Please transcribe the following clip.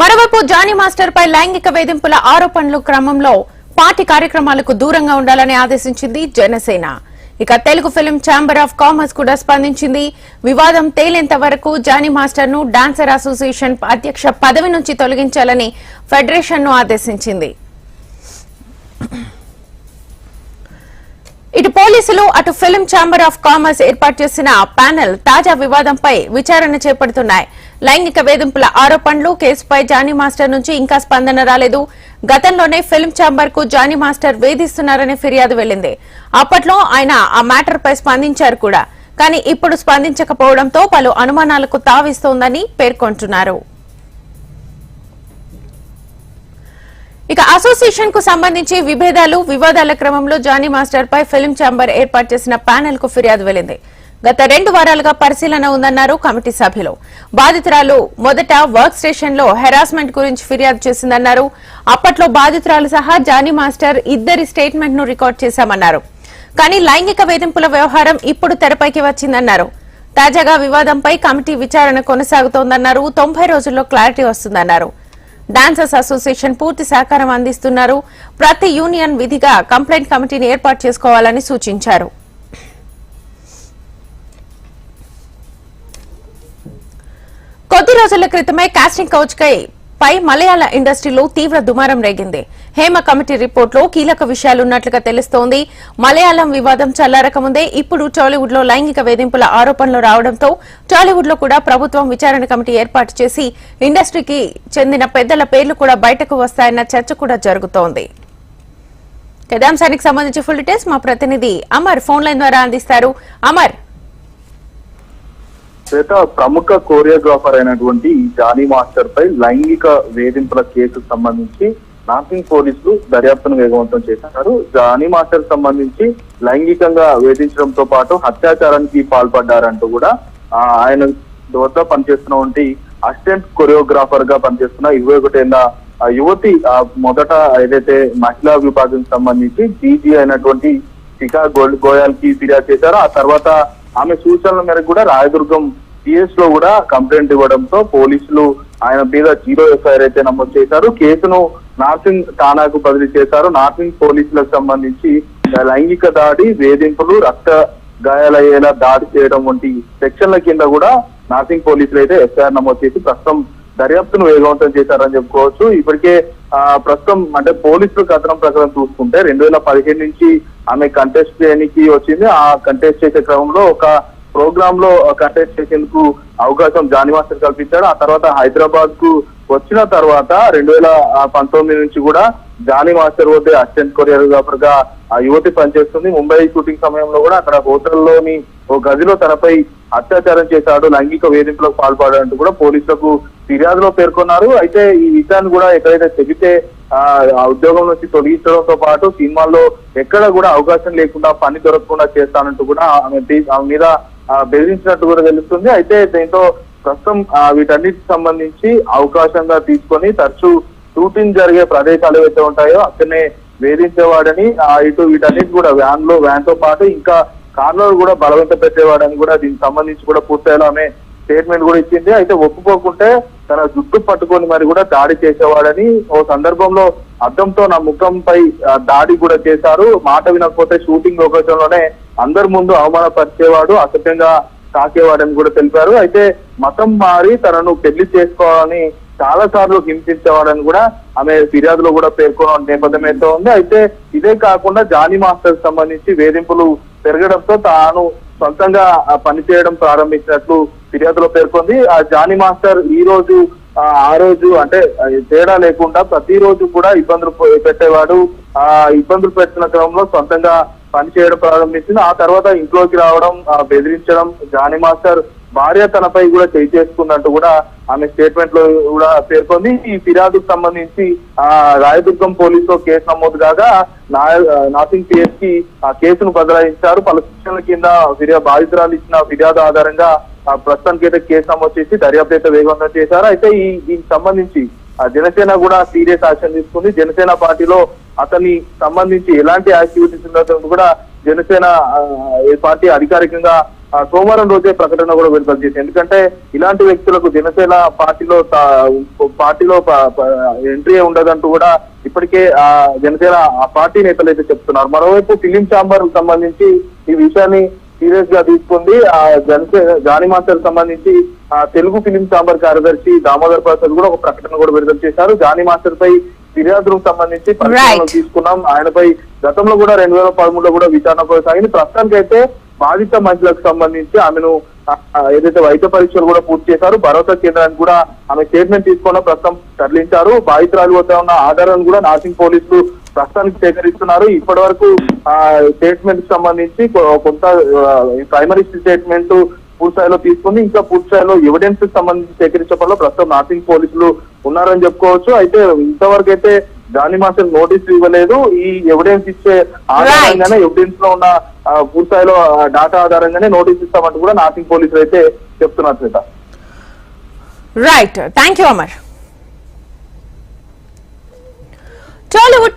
మరోవైపు Johnny master పై లైంగిక వేధింపుల ఆరోపణలు క్రమంలో పార్టీ కార్యక్రమాలకు దూరంగా ఉండాలని ఆదేశించింది జనసేన. ఇక Telugu film chamber of commerce కూడా స్పందించింది. వివాదం తేలేంత వరకు జానీ మాస్టర్ను డాన్సర్ అసోసియేషన్ అధ్యక్ష పదవి నుంచి తొలగించాలని ఫెడరేషన్ను ఆదేశించింది. ఇటు పోలీసులు అటు ఫిల్మ్ ఛాంబర్ ఆఫ్ కామర్స్ ఏర్పాటు చేసిన ప్యానెల్ తాజా వివాదంపై విచారణ చేపడుతున్నాయి. లైంగిక వేధింపుల ఆరోపణలు కేసుపై జానీ మాస్టర్ నుంచి ఇంకా స్పందన రాలేదు. గతంలోనే ఫిల్మ్ ఛాంబర్కు జానీ మాస్టర్ వేధిస్తున్నారనే ఫిర్యాదు వెళ్ళింది అప్పట్లో ఆయన ఆ మ్యాటర్పై స్పందించారు కూడా. కానీ ఇప్పుడు స్పందించకపోవడంతో పలు అనుమానాలకు తావిస్తోందని పేర్కొంటున్నారు. ఇక అసోసియేషన్కు సంబంధించి విభేదాలు వివాదాల క్రమంలో జానీ మాస్టర్ పై ఫిల్మ్ ఛాంబర్ ఏర్పాటు చేసిన ప్యానెల్కు ఫిర్యాదు వెళ్ళింది. గత రెండు వారాలుగా పరిశీలన ఉందన్నారు కమిటీ సభ్యులు. బాధితురాలు మొదట వర్క్ స్టేషన్లో హెరాస్మెంట్ గురించి ఫిర్యాదు చేసిందన్నారు. అప్పట్లో బాధితురాలు సహా జానీ మాస్టర్ ఇద్దరి స్టేట్మెంట్ను రికార్డ్ చేశామన్నారు. కానీ లైంగిక వేధింపుల వ్యవహారం ఇప్పుడు తెరపైకి వచ్చిందన్నారు. తాజాగా వివాదంపై కమిటీ విచారణ కొనసాగుతోందన్నారు. తొంభై రోజుల్లో క్లారిటీ వస్తుందన్నారు. డాన్సర్స్ అసోసియేషన్ పూర్తి సహకారం అందిస్తున్నారు. ప్రతి యూనియన్ విధిగా కంప్లైంట్ కమిటీని ఏర్పాటు చేసుకోవాలని సూచించారు. కొద్ది రోజుల క్రితమే కాస్టింగ్ కౌచ్ కై పై మలయాళ ఇండస్ట్రీలో తీవ్ర దుమారం రేగింది. హేమ కమిటీ రిపోర్టులో కీలక విషయాలున్నట్లుగా తెలుస్తోంది. మలయాళం వివాదం చల్లారకముందే ఇప్పుడు టాలీవుడ్లో లైంగిక వేధింపుల ఆరోపణలు రావడంతో టాలీవుడ్లో కూడా ప్రభుత్వం విచారణ కమిటీ ఏర్పాటు చేసి ఇండస్ట్రీకి చెందిన పెద్దల పేర్లు కూడా బయటకు వస్తాయన్న చర్చ కూడా జరుగుతోంది. కదాంశానికి సంబంధించి ఫుల్ డీటెయిల్స్ మా ప్రతినిధి అమర్ ఫోన్ లైన్ ద్వారా అందిస్తారు. అమర్. శ్వేత ప్రముఖ కోరియోగ్రాఫర్ అయినటువంటి జానీ మాస్టర్ పై లైంగిక వేధింపుల కేసుకు సంబంధించి నాంపింగ్ పోలీసులు దర్యాప్తును వేగవంతం చేశారు. జానీ మాస్టర్ సంబంధించి లైంగికంగా వేధించడంతో పాటు అత్యాచారానికి పాల్పడ్డారంటూ కూడా ఆయన వద్ద పనిచేస్తున్నటువంటి అసిస్టెంట్ కొరియోగ్రాఫర్గా పనిచేస్తున్న ఇరవై ఒకటేళ్ళ ఆ యువతి ఆ, మొదట ఏదైతే మహిళా విభాగం సంబంధించి డీజీ అయినటువంటి శిఖా గోల్ గోయాల్కి ఫిర్యాదు చేశారో ఆ తర్వాత ఆమె సూచనల మేరకు కూడా రాయదుర్గం పిఎస్లో కూడా కంప్లైంట్ ఇవ్వడంతో పోలీసులు ఆయన మీద జీరో ఎఫ్ఐఆర్ అయితే నమోదు చేశారు. కేసును నార్సింగ్ థానాకు బదిలీ చేశారు. నార్సింగ్ పోలీసులకు సంబంధించి లైంగిక దాడి వేధింపులు రక్త గాయాలయ్యేలా దాడి చేయడం వంటి సెక్షన్ల కింద కూడా నార్సింగ్ పోలీసులు అయితే ఎఫ్ఐఆర్ నమోదు చేసి ప్రస్తుతం దర్యాప్తును వేగవంతం చేశారని చెప్పుకోవచ్చు. ఇప్పటికే ఆ, ప్రస్తుతం అంటే పోలీసుల కథనం ప్రకారం చూసుకుంటే రెండు వేల పదిహేను నుంచి ఆమె కంటెస్ట్ చేయడానికి వచ్చింది. ఆ కంటెస్ట్ చేసే క్రమంలో ఒక ప్రోగ్రామ్లో కంటెస్ట్ చేసేందుకు అవకాశం జానీ మాస్టర్ కల్పించాడు. ఆ తర్వాత హైదరాబాద్కు వచ్చిన తర్వాత రెండు వేల పంతొమ్మిది నుంచి కూడా జానీ మాస్టర్ వద్ద అసిస్టెంట్ కొరియోగ్రాఫర్గా ఆ యువతి పనిచేస్తుంది. ముంబై షూటింగ్ సమయంలో కూడా అక్కడ హోటల్లోని ఓ గదిలో తనపై అత్యాచారం చేశాడు. లైంగిక వేధింపులకు పాల్పడంటూ కూడా పోలీసులకు ఫిర్యాదులో పేర్కొన్నారు. అయితే ఈ విషయాన్ని కూడా ఎక్కడైతే చెబితే ఆ ఉద్యోగం నుంచి తొలగించడంతో పాటు సినిమాల్లో ఎక్కడ కూడా అవకాశం లేకుండా పని దొరకకుండా చేస్తానంటూ కూడా ఆమె మీద బెదిరించినట్టు కూడా తెలుస్తుంది. అయితే దీంతో ప్రస్తుతం వీటన్నిటికి సంబంధించి అవకాశంగా తీసుకొని తరచూ షూటింగ్ జరిగే ప్రదేశాలు ఏవైతే ఉంటాయో అక్కడనే వేధించేవాడని ఇటు వీటన్నిటి కూడా వ్యాన్లో వ్యాన్తో పాటు ఇంకా కార్లో కూడా బలవంత పెట్టేవాడని కూడా దీనికి సంబంధించి కూడా పూర్తిగా ఆమె స్టేట్మెంట్ కూడా ఇచ్చింది. అయితే ఒప్పుకోకుంటే తన జుట్టు పట్టుకొని మరి కూడా దాడి చేసేవాడని ఓ సందర్భంలో అద్దంతో నా ముఖంపై దాడి కూడా చేశారు. మాట వినకపోతే షూటింగ్ లొకేషన్ అందరి ముందు అవమానపరిచేవాడు అసభ్యంగా తాకేవాడని కూడా తెలిపారు. అయితే మతం మారి తనను పెళ్ళి చేసుకోవాలని చాలా సార్లు హింసించేవాడని కూడా ఆమె ఫిర్యాదులో కూడా పేర్కొన్న నేపథ్యం అయితే ఉంది. అయితే ఇదే కాకుండా జానీ మాస్టర్ సంబంధించి వేధింపులు పెరగడంతో తాను సొంతంగా పనిచేయడం ప్రారంభించినట్లు ఫిర్యాదులో పేర్కొంది. ఆ జానీ మాస్టర్ ఈ రోజు ఆ రోజు అంటే తేడా లేకుండా ప్రతిరోజు కూడా ఇబ్బందులు పెట్టేవాడు. ఆ ఇబ్బందులు పెట్టిన క్రమంలో సొంతంగా పని చేయడం ప్రారంభించింది. ఆ తర్వాత ఇంట్లోకి రావడం బెదిరించడం జానీ మాస్టర్ భార్య తనపై కూడా చేయి చేసుకున్నట్టు కూడా ఆమె స్టేట్మెంట్లో కూడా పేర్కొంది. ఈ ఫిర్యాదుకు సంబంధించి ఆ రాయదుర్గం పోలీసులో కేసు నమోదు కాగా నా- నాసింగ్ పిఎస్కి ఆ కేసును బదలాయించారు. పలు శిక్షణల కింద ఫిర్యాదు బాధితురాలు ఇచ్చిన ఫిర్యాదు ఆధారంగా ప్రస్తుతానికి అయితే కేసు నమోదు చేసి దర్యాప్తు అయితే వేగవంతం చేశారు. అయితే ఈ దీనికి సంబంధించి ఆ జనసేన కూడా సీరియస్ యాక్షన్ తీసుకుంది. జనసేన పార్టీలో అతని సంబంధించి ఎలాంటి యాక్టివిటీస్ ఉన్నదో కూడా జనసేన పార్టీ అధికారికంగా సోమవారం రోజే ప్రకటన కూడా విడుదల చేసింది. ఎందుకంటే ఇలాంటి వ్యక్తులకు జనసేన పార్టీలో పార్టీలో ఎంట్రీ ఉండదంటూ కూడా ఇప్పటికే ఆ జనసేన ఆ పార్టీ నేతలు అయితే చెప్తున్నారు. మరోవైపు ఫిలిం ఛాంబర్ సంబంధించి ఈ విషయాన్ని సీరియస్గా తీసుకుంది. ఆ జనసే జానీ మాస్టర్ సంబంధించి ఆ తెలుగు ఫిలిం ఛాంబర్ కార్యదర్శి దామోదర్ ప్రసాద్ కూడా ఒక ప్రకటన కూడా విడుదల చేశారు. జానీ మాస్టర్ పై ఫిర్యాదులకు సంబంధించి Right. తీసుకున్నాం. ఆయనపై గతంలో కూడా రెండు వేల పదమూడులో కూడా విచారణ కొనసాగింది. ప్రస్తుతానికైతే బాధిత మహిళలకు సంబంధించి ఆమెను ఏదైతే వైద్య పరీక్షలు కూడా పూర్తి చేశారు భరోసా కేంద్రానికి కూడా ఆమె స్టేట్మెంట్ తీసుకున్న ప్రస్తుతం తరలించారు. బాధితురాలు వద్ద ఉన్న ఆధారాలను కూడా నాసింగ్ పోలీసులు ప్రస్తుతానికి సేకరిస్తున్నారు. ఇప్పటి వరకు ఆ స్టేట్మెంట్కి సంబంధించి కొంత ప్రైమరీ స్టేట్మెంట్ పూర్తి స్థాయిలో తీసుకుని ఇంకా పూర్తి స్థాయిలో ఎవిడెన్స్కి సంబంధించి సేకరించడంలో ప్రస్తుతం నాసింగ్ పోలీసులు ఉన్నారని చెప్పుకోవచ్చు. అయితే ఇంతవరకు అయితే జానీ మాస్టర్ నోటీసులు ఇవ్వలేదు. ఈ ఎవిడెన్స్ ఇచ్చే ఆధారంగానే ఎవిడెన్స్లో ఉన్న పూర్తి స్థాయిలో డాటా ఆధారంగానే నోటీస్ ఇస్తామంటూ కూడా నాసింగ్ పోలీసులు అయితే చెప్తున్నారు Swetha. Right thank you Amar Tollywood